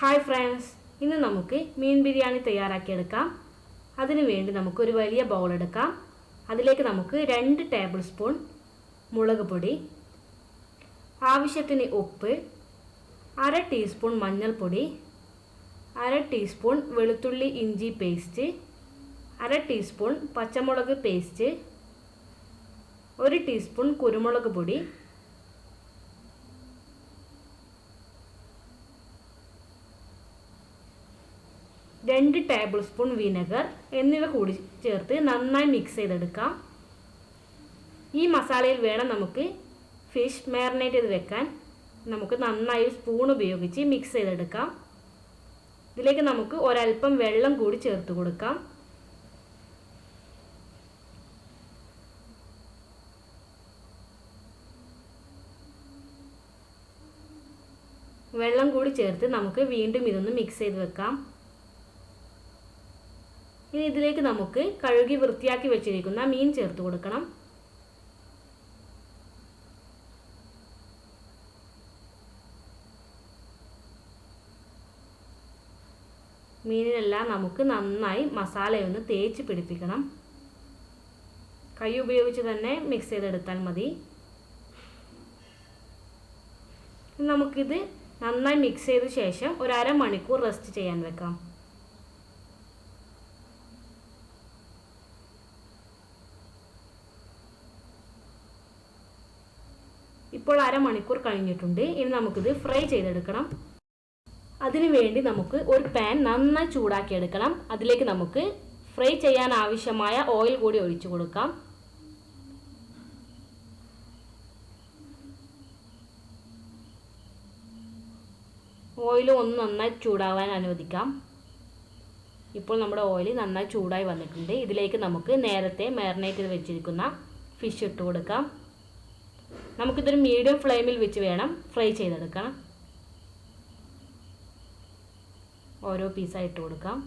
Hi friends ഇന്ന് നമുക്ക് മീൻ ബിരിയാണി തയ്യാറാക്കിയെടുക്കാം. അതിനു വേണ്ടി നമുക്കൊരു വലിയ ബൗൾ എടുക്കാം. അതിലേക്ക് നമുക്ക് രണ്ട് ടേബിൾ സ്പൂൺ മുളക് പൊടി ആവശ്യത്തിന് ഉപ്പ് അര ടീസ്പൂൺ മഞ്ഞൾപ്പൊടി അര ടീസ്പൂൺ വെളുത്തുള്ളി ഇഞ്ചി പേസ്റ്റ് അര ടീസ്പൂൺ പച്ചമുളക് പേസ്റ്റ് ഒരു ടീസ്പൂൺ കുരുമുളക് പൊടി രണ്ട് ടേബിൾ സ്പൂൺ വിനെഗർ എന്നിവ കൂടി ചേർത്ത് നന്നായി മിക്സ് ചെയ്തെടുക്കാം. ഈ മസാലയിൽ വേണം നമുക്ക് ഫിഷ് മാരിനേറ്റ് ചെയ്ത് വെക്കാൻ. നമുക്ക് നന്നായി സ്പൂൺ ഉപയോഗിച്ച് മിക്സ് ചെയ്തെടുക്കാം. ഇതിലേക്ക് നമുക്ക് ഒരൽപ്പം വെള്ളം കൂടി ചേർത്ത് കൊടുക്കാം. വെള്ളം കൂടി ചേർത്ത് നമുക്ക് വീണ്ടും ഇതൊന്ന് മിക്സ് ചെയ്ത് വെക്കാം. ഇനി ഇതിലേക്ക് നമുക്ക് കഴുകി വൃത്തിയാക്കി വെച്ചിരിക്കുന്ന മീൻ ചേർത്ത് കൊടുക്കണം. മീനിനെല്ലാം നമുക്ക് നന്നായി മസാലയൊന്ന് തേച്ച് പിടിപ്പിക്കണം. കൈ ഉപയോഗിച്ച് തന്നെ മിക്സ് ചെയ്തെടുത്താൽ മതി. നമുക്കിത് നന്നായി മിക്സ് ചെയ്ത ശേഷം ഒരു അരമണിക്കൂർ റെസ്റ്റ് ചെയ്യാൻ വെക്കാം. ഇപ്പോൾ അരമണിക്കൂർ കഴിഞ്ഞിട്ടുണ്ട്. ഇനി നമുക്കിത് ഫ്രൈ ചെയ്തെടുക്കണം. അതിനു വേണ്ടി നമുക്ക് ഒരു പാൻ നന്നായി ചൂടാക്കി എടുക്കണം അതിലേക്ക് നമുക്ക് ഫ്രൈ ചെയ്യാൻ ആവശ്യമായ ഓയിൽ കൂടി ഒഴിച്ചു കൊടുക്കാം. ഓയിൽ ഒന്ന് നന്നായി ചൂടാവാൻ അനുവദിക്കാം. ഇപ്പോൾ നമ്മുടെ ഓയിൽ നന്നായി ചൂടായി വന്നിട്ടുണ്ട്. ഇതിലേക്ക് നമുക്ക് നേരത്തെ മാരിനേറ്റ് ചെയ്ത് വെച്ചിരിക്കുന്ന ഫിഷ് ഇട്ട് കൊടുക്കാം. നമുക്കിതൊരു മീഡിയം ഫ്ലെയിമിൽ വെച്ച് വേണം ഫ്രൈ ചെയ്തെടുക്കണം. ഓരോ പീസായിട്ട് കൊടുക്കാം.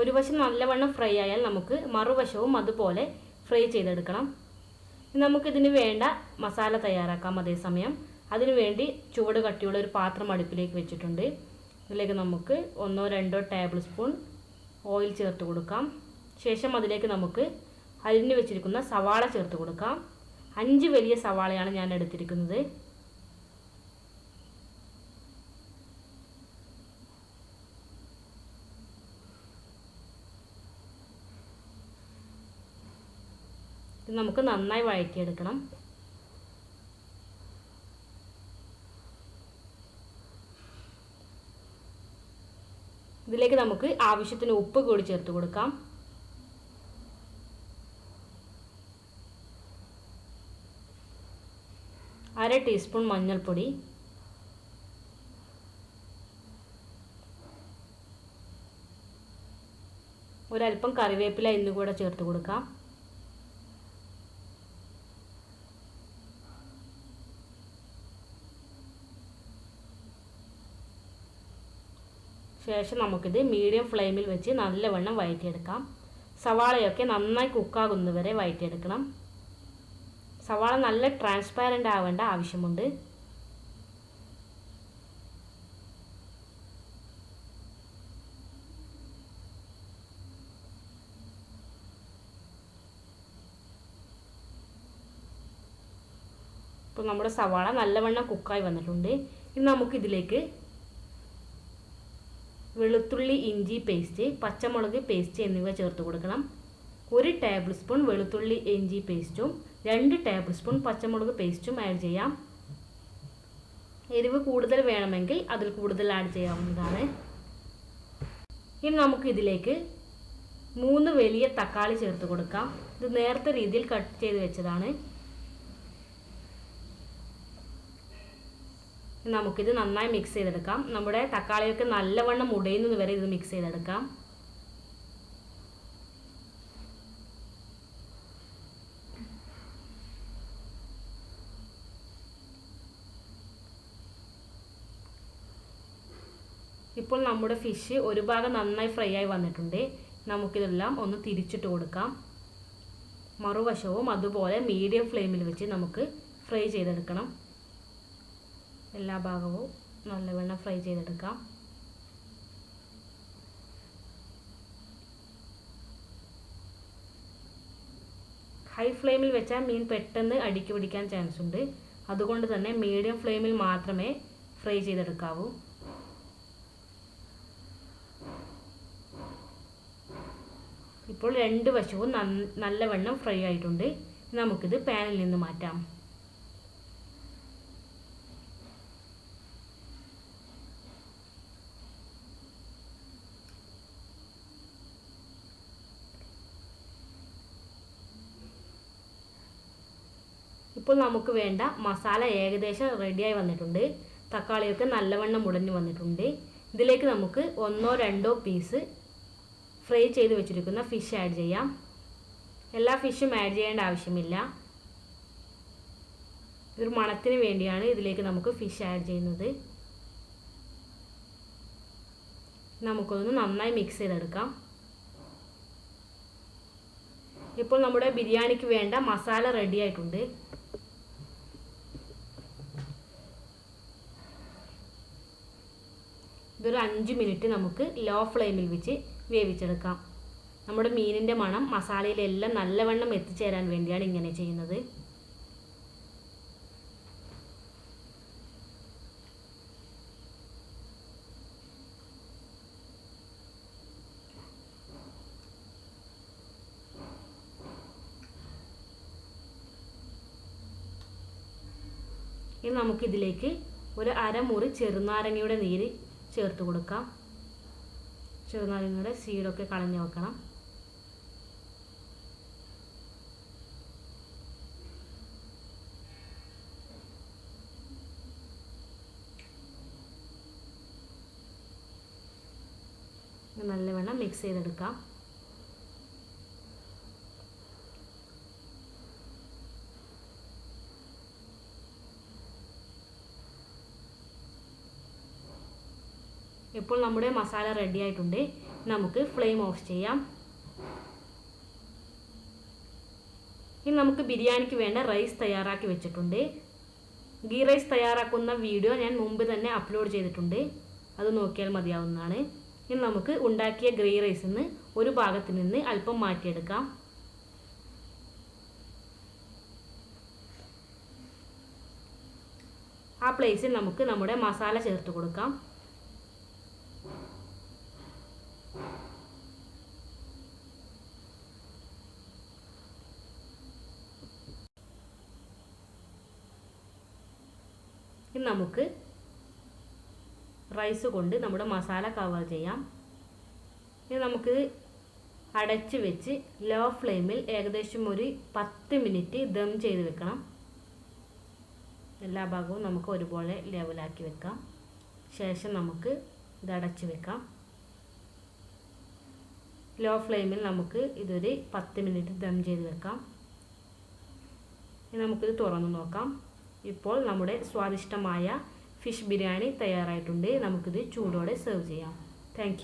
ഒരു വശം നല്ലവണ്ണം ഫ്രൈ ആയാൽ നമുക്ക് മറുവശവും അതുപോലെ ഫ്രൈ ചെയ്തെടുക്കണം. നമുക്കിതിന് വേണ്ട മസാല തയ്യാറാക്കാം അതേസമയം. അതിനുവേണ്ടി ചുവട് കട്ടിയുള്ള ഒരു പാത്രം അടുപ്പിലേക്ക് വെച്ചിട്ടുണ്ട്. ഇതിലേക്ക് നമുക്ക് ഒന്നോ രണ്ടോ ടേബിൾ സ്പൂൺ ഓയിൽ ചേർത്ത് കൊടുക്കാം. ശേഷം അതിലേക്ക് നമുക്ക് അരിഞ്ഞു വെച്ചിരിക്കുന്ന സവാള ചേർത്ത് കൊടുക്കാം. അഞ്ച് വലിയ സവാളയാണ് ഞാൻ എടുത്തിരിക്കുന്നത്. നമുക്ക് നന്നായി വഴറ്റിയെടുക്കണം. ഇതിലേക്ക് നമുക്ക് ആവശ്യത്തിന് ഉപ്പ് കൂടി ചേർത്ത് കൊടുക്കാം. അര ടീസ്പൂൺ മഞ്ഞൾപ്പൊടി. ഒരല്പം കറിവേപ്പില എന്നുകൂടെ ചേർത്ത് കൊടുക്കാം. ശേഷം നമുക്കിത് മീഡിയം ഫ്ലെയിമിൽ വെച്ച് നല്ലവണ്ണം വഴറ്റിയെടുക്കാം. സവാളയൊക്കെ നന്നായി കുക്കാകുന്നവരെ വഴറ്റിയെടുക്കണം. സവാള നല്ല ട്രാൻസ്പാരന്റ് ആവേണ്ട ആവശ്യമുണ്ട്. ഇപ്പോൾ നമ്മുടെ സവാള നല്ലവണ്ണം കുക്കായി വന്നിട്ടുണ്ട്. ഇനി നമുക്കിതിലേക്ക് വെളുത്തുള്ളി ഇഞ്ചി പേസ്റ്റ് പച്ചമുളക് പേസ്റ്റ് എന്നിവ ചേർത്ത് കൊടുക്കണം. ഒരു ടേബിൾ സ്പൂൺ വെളുത്തുള്ളി ഇഞ്ചി പേസ്റ്റും രണ്ട് ടേബിൾ സ്പൂൺ പച്ചമുളക് പേസ്റ്റും ആഡ് ചെയ്യാം. എരിവ് കൂടുതൽ വേണമെങ്കിൽ അതിൽ കൂടുതൽ ആഡ് ചെയ്യാവുന്നതാണ്. ഇനി നമുക്ക് ഇതിലേക്ക് മൂന്ന് വലിയ തക്കാളി ചേർത്ത് കൊടുക്കാം. ഇത് നേരത്തെ രീതിയിൽ കട്ട് ചെയ്ത് വെച്ചതാണ്. നമുക്കിത് നന്നായി മിക്സ് ചെയ്തെടുക്കാം. നമ്മുടെ തക്കാളിയൊക്കെ നല്ലവണ്ണം ഉടയുന്നത് വരെ ഇത് മിക്സ് ചെയ്തെടുക്കാം. ഇപ്പോൾ നമ്മുടെ ഫിഷ് ഒരു ഭാഗം നന്നായി ഫ്രൈ ആയി വന്നിട്ടുണ്ട്. നമുക്കിതെല്ലാം ഒന്ന് തിരിച്ചിട്ട് കൊടുക്കാം. മറുവശവും അതുപോലെ മീഡിയം ഫ്ലെയിമിൽ വെച്ച് നമുക്ക് ഫ്രൈ ചെയ്തെടുക്കണം. എല്ലാ ഭാഗവും നല്ലവണ്ണം ഫ്രൈ ചെയ്തെടുക്കാം. ഹൈ ഫ്ലെയിമിൽ വെച്ചാൽ മീൻ പെട്ടെന്ന് അടിക്ക് പിടിക്കാൻ ചാൻസ് ഉണ്ട്. അതുകൊണ്ട് തന്നെ മീഡിയം ഫ്ലെയിമിൽ മാത്രമേ ഫ്രൈ ചെയ്തെടുക്കാവൂ. ഇപ്പോൾ രണ്ട് വശവും നല്ലവണ്ണം ഫ്രൈ ആയിട്ടുണ്ട്. നമുക്കിത് പാനിൽ നിന്ന് മാറ്റാം. ഇപ്പോൾ നമുക്ക് വേണ്ട മസാല ഏകദേശം റെഡിയായി വന്നിട്ടുണ്ട്. തക്കാളിയൊക്കെ നല്ലവണ്ണം മുടഞ്ഞു വന്നിട്ടുണ്ട്. ഇതിലേക്ക് നമുക്ക് ഒന്നോ രണ്ടോ പീസ് ഫ്രൈ ചെയ്ത് വെച്ചിരിക്കുന്ന ഫിഷ് ആഡ് ചെയ്യാം. എല്ലാ ഫിഷും ആഡ് ചെയ്യേണ്ട ആവശ്യമില്ല. ഒരു മണത്തിന് വേണ്ടിയാണ് ഇതിലേക്ക് നമുക്ക് ഫിഷ് ആഡ് ചെയ്യുന്നത്. നമുക്കൊന്ന് നന്നായി മിക്സ് ചെയ്തെടുക്കാം. ഇപ്പോൾ നമ്മുടെ ബിരിയാണിക്ക് വേണ്ട മസാല റെഡി ആയിട്ടുണ്ട്. ഇതൊരു അഞ്ച് മിനിറ്റ് നമുക്ക് ലോ ഫ്ലെയിമിൽ വെച്ച് വേവിച്ചെടുക്കാം. നമ്മുടെ മീനിന്റെ മണം മസാലയിലെല്ലാം നല്ലവണ്ണം എത്തിച്ചേരാൻ വേണ്ടിയാണ് ഇങ്ങനെ ചെയ്യുന്നത്. ഇനി നമുക്കിതിലേക്ക് ഒരു അരമുറി ചെറുനാരങ്ങയുടെ നീര് ചേർത്ത് കൊടുക്കാം. ചെറുനാരങ്ങയുടെ സീഡൊക്കെ കളഞ്ഞു വെക്കണം. നല്ലവണ്ണം മിക്സ് ചെയ്തെടുക്കാം. ഇപ്പോൾ നമ്മുടെ മസാല റെഡി ആയിട്ടുണ്ട്. നമുക്ക് ഫ്ലെയിം ഓഫ് ചെയ്യാം. ഇനി നമുക്ക് ബിരിയാണിക്ക് വേണ്ട റൈസ് തയ്യാറാക്കി വെച്ചിട്ടുണ്ട്. ഗീ റൈസ് തയ്യാറാക്കുന്ന വീഡിയോ ഞാൻ മുമ്പ് തന്നെ അപ്ലോഡ് ചെയ്തിട്ടുണ്ട്. അത് നോക്കിയാൽ മതിയാവുന്നതാണ്. ഇനി നമുക്ക് ഉണ്ടാക്കിയ ഗ്രീ റൈസിൽ നിന്ന് ഒരു ഭാഗത്ത് നിന്ന് അല്പം മാറ്റിയെടുക്കാം. ആ പ്ലേസിൽ നമുക്ക് നമ്മുടെ മസാല ചേർത്ത് കൊടുക്കാം. ഇനി നമുക്ക് റൈസ് കൊണ്ട് നമ്മുടെ മസാല കവർ ചെയ്യാം. ഇനി നമുക്ക് അടച്ച് വെച്ച് ലോ ഫ്ലെയിമിൽ ഏകദേശം ഒരു പത്ത് മിനിറ്റ് ദം ചെയ്ത് വെക്കണം. എല്ലാ ഭാഗവും നമുക്ക് ഒരുപോലെ ലെവലാക്കി വെക്കാം. ശേഷം നമുക്ക് ഇത് അടച്ച് വെക്കാം. ലോ ഫ്ലെയിമിൽ നമുക്ക് ഇതൊരു പത്ത് മിനിറ്റ് ദം ചെയ്ത് വെക്കാം. ഇനി നമുക്കിത് തുറന്ന് നോക്കാം. ഇപ്പോൾ നമ്മുടെ സ്വാദിഷ്ടമായ ഫിഷ് ബിരിയാണി തയ്യാറായിട്ടുണ്ട്. നമുക്കിത് ചൂടോടെ സെർവ് ചെയ്യാം. താങ്ക്